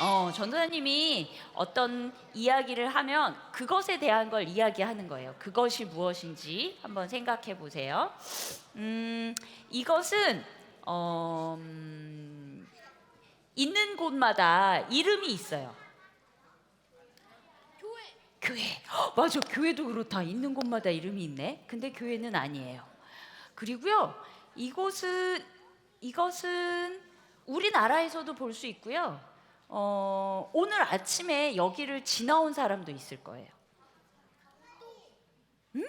어, 전도사님이 어떤 이야기를 하면 그것에 대한 걸 이야기하는 거예요. 그것이 무엇인지 한번 생각해 보세요. 음, 이것은 어, 음, 있는 곳마다 이름이 있어요. 교회. 교회. 헉, 맞아. 교회도 그렇다. 있는 곳마다 이름이 있네. 근데 교회는 아니에요. 그리고요. 이곳은 이것은 우리나라에서도 볼 수 있고요. 어, 오늘 아침에 여기를 지나온 사람도 있을 거예요. 음?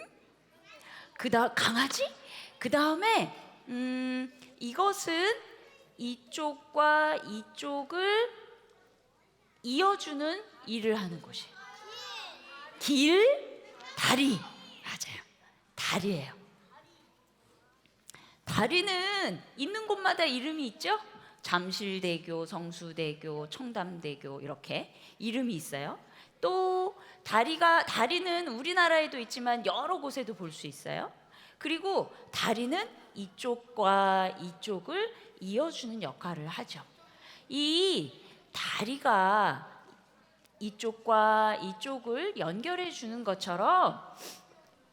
그다 강아지? 그 다음에 음, 이것은 이쪽과 이쪽을 이어주는 일을 하는 곳이에요. 길, 다리. 맞아요. 다리예요. 다리는 있는 곳마다 이름이 있죠? 잠실대교, 성수대교, 청담대교 이렇게 이름이 있어요. 또 다리가 다리는 우리나라에도 있지만 여러 곳에도 볼 수 있어요. 그리고 다리는 이쪽과 이쪽을 이어주는 역할을 하죠. 이 다리가 이쪽과 이쪽을 연결해 주는 것처럼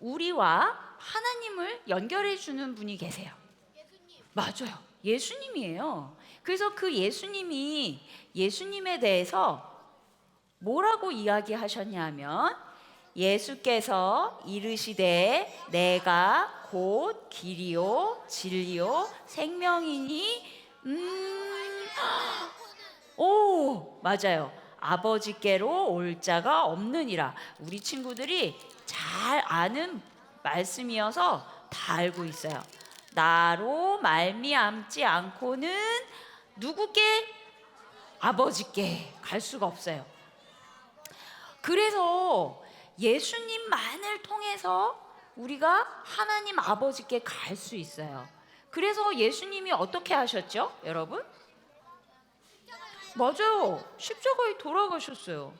우리와 하나님을 연결해 주는 분이 계세요. 예수님. 맞아요. 예수님이에요. 그래서 그 예수님이 예수님에 대해서 뭐라고 이야기하셨냐면 예수께서 이르시되 내가 곧 길이요 진리요 생명이니 음, 오 맞아요. 아버지께로 올 자가 없느니라. 우리 친구들이 잘 아는 말씀이어서 다 알고 있어요. 나로 말미암지 않고는 누구께 아버지께 갈 수가 없어요 그래서 예수님만을 통해서 우리가 하나님 아버지께 갈 수 있어요. 그래서 예수님이 어떻게 하셨죠, 여러분? 맞아요. 십자가에 돌아가셨어요.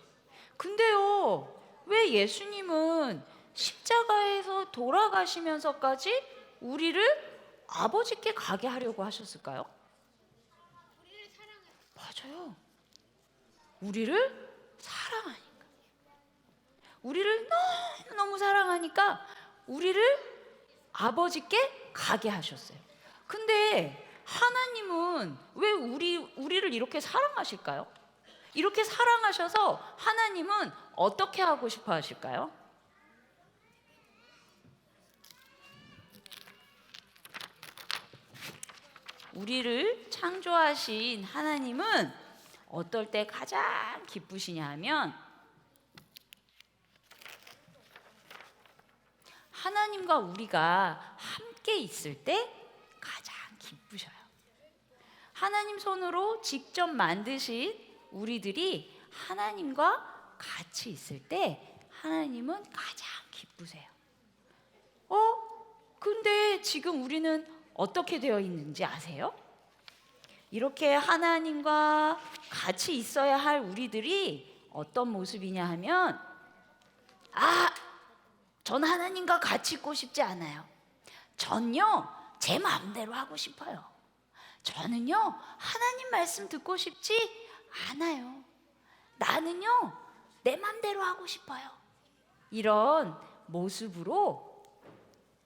근데요, 왜 예수님은 십자가에서 돌아가시면서까지 우리를 아버지께 가게 하려고 하셨을까요? 맞아요. 우리를 사랑하니까. 우리를 너무너무 사랑하니까 우리를 아버지께 가게 하셨어요. 근데 하나님은 왜 우리 우리를 이렇게 사랑하실까요? 이렇게 사랑하셔서 하나님은 어떻게 하고 싶어 하실까요? 우리를 창조하신 하나님은 어떨 때 가장 기쁘시냐 하면 하나님과 우리가 함께 있을 때 가장 기쁘셔요. 하나님 손으로 직접 만드신 우리들이 하나님과 같이 있을 때 하나님은 가장 기쁘세요. 어? 근데 지금 우리는 어떻게 되어 있는지 아세요? 이렇게 하나님과 같이 있어야 할 우리들이 어떤 모습이냐 하면 아, 전 하나님과 같이 있고 싶지 않아요. 전요, 제 마음대로 하고 싶어요. 저는요, 하나님 말씀 듣고 싶지 않아요. 나는요, 내 마음대로 하고 싶어요. 이런 모습으로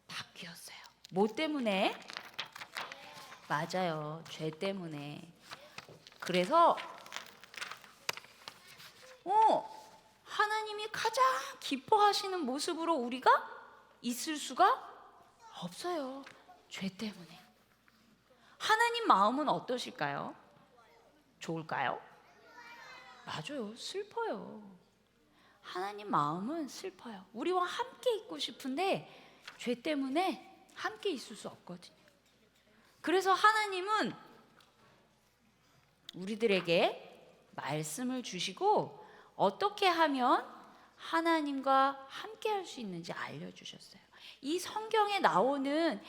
바뀌었어요. 뭐 때문에? 맞아요. 죄 때문에. 그래서 어, 하나님이 가장 기뻐하시는 모습으로 우리가 있을 수가 없어요. 죄 때문에. 하나님 마음은 어떠실까요? 좋을까요? 맞아요. 슬퍼요. 하나님 마음은 슬퍼요. 우리와 함께 있고 싶은데 죄 때문에 함께 있을 수 없거든요. 그래서 하나님은 우리들에게 말씀을 주시고 어떻게 하면 하나님과 함께 할 수 있는지 알려주셨어요. 이 성경에 나오는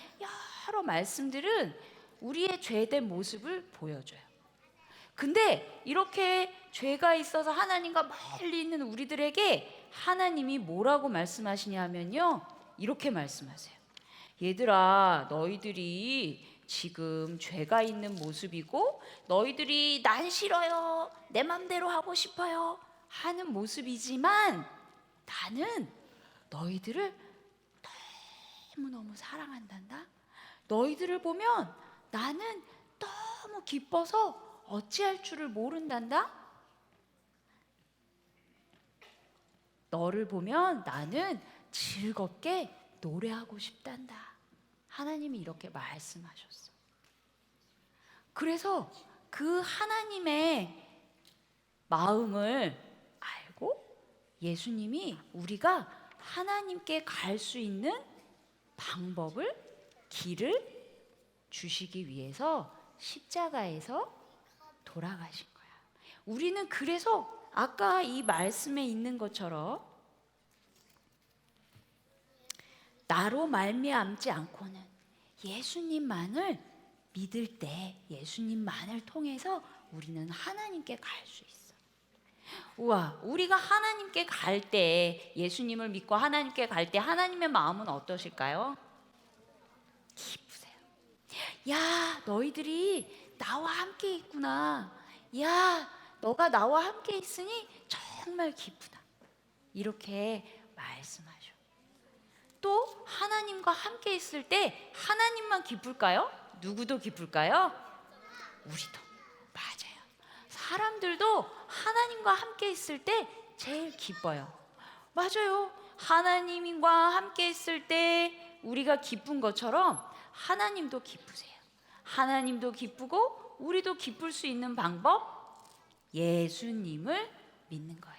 여러 말씀들은 우리의 죄된 모습을 보여줘요. 근데 이렇게 죄가 있어서 하나님과 멀리 있는 우리들에게 하나님이 뭐라고 말씀하시냐면요. 이렇게 말씀하세요. 얘들아, 너희들이 지금 죄가 있는 모습이고 너희들이 난 싫어요. 내 맘대로 하고 싶어요. 하는 모습이지만 나는 너희들을 너무너무 사랑한단다. 너희들을 보면 나는 너무 기뻐서 어찌할 줄을 모른단다. 너를 보면 나는 즐겁게 노래하고 싶단다. 하나님이 이렇게 말씀하셨어. 그래서 그 하나님의 마음을 알고 예수님이 우리가 하나님께 갈 수 있는 방법을 길을 주시기 위해서 십자가에서 돌아가신 거야. 우리는 그래서 아까 이 말씀에 있는 것처럼 나로 말미암지 않고는 예수님만을 믿을 때 예수님만을 통해서 우리는 하나님께 갈 수 있어. 우와, 우리가 하나님께 갈 때 예수님을 믿고 하나님께 갈 때 하나님의 마음은 어떠실까요? 기쁘세요. 야, 너희들이 나와 함께 있구나. 야, 너가 나와 함께 있으니 정말 기쁘다. 이렇게 말씀하셔. 또 하나님과 함께 있을 때 하나님만 기쁠까요? 누구도 기쁠까요? 우리도. 맞아요. 사람들도 하나님과 함께 있을 때 제일 기뻐요. 맞아요. 하나님과 함께 있을 때 우리가 기쁜 것처럼 하나님도 기쁘세요. 하나님도 기쁘고 우리도 기쁠 수 있는 방법 예수님을 믿는 거예요.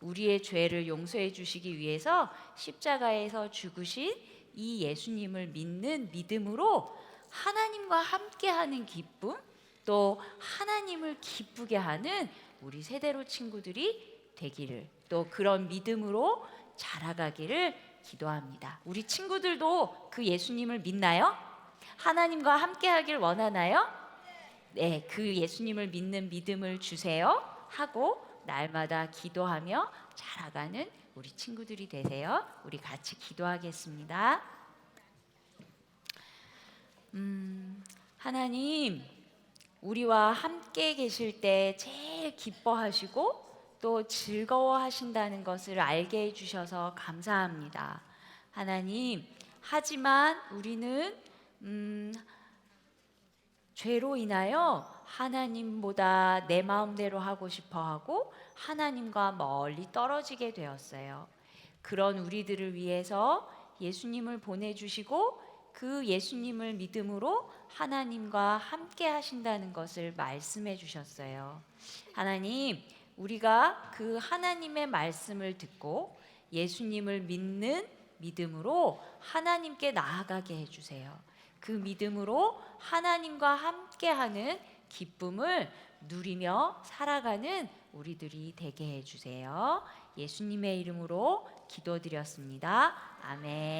우리의 죄를 용서해 주시기 위해서 십자가에서 죽으신 이 예수님을 믿는 믿음으로 하나님과 함께하는 기쁨, 또 하나님을 기쁘게 하는 우리 세대로 친구들이 되기를 또 그런 믿음으로 자라가기를 기도합니다. 우리 친구들도 그 예수님을 믿나요? 하나님과 함께하길 원하나요? 네, 그 예수님을 믿는 믿음을 주세요 하고 날마다 기도하며 자라가는 우리 친구들이 되세요. 우리 같이 기도하겠습니다. 음, 하나님, 우리와 함께 계실 때 제일 기뻐하시고 또 즐거워하신다는 것을 알게 해주셔서 감사합니다. 하나님, 하지만 우리는 음, 죄로 인하여 하나님보다 내 마음대로 하고 싶어 하고 하나님과 멀리 떨어지게 되었어요. 그런 우리들을 위해서 예수님을 보내주시고 그 예수님을 믿음으로 하나님과 함께 하신다는 것을 말씀해 주셨어요. 하나님, 우리가 그 하나님의 말씀을 듣고 예수님을 믿는 믿음으로 하나님께 나아가게 해주세요. 그 믿음으로 하나님과 함께하는 기쁨을 누리며 살아가는 우리들이 되게 해주세요. 예수님의 이름으로 기도드렸습니다. 아멘.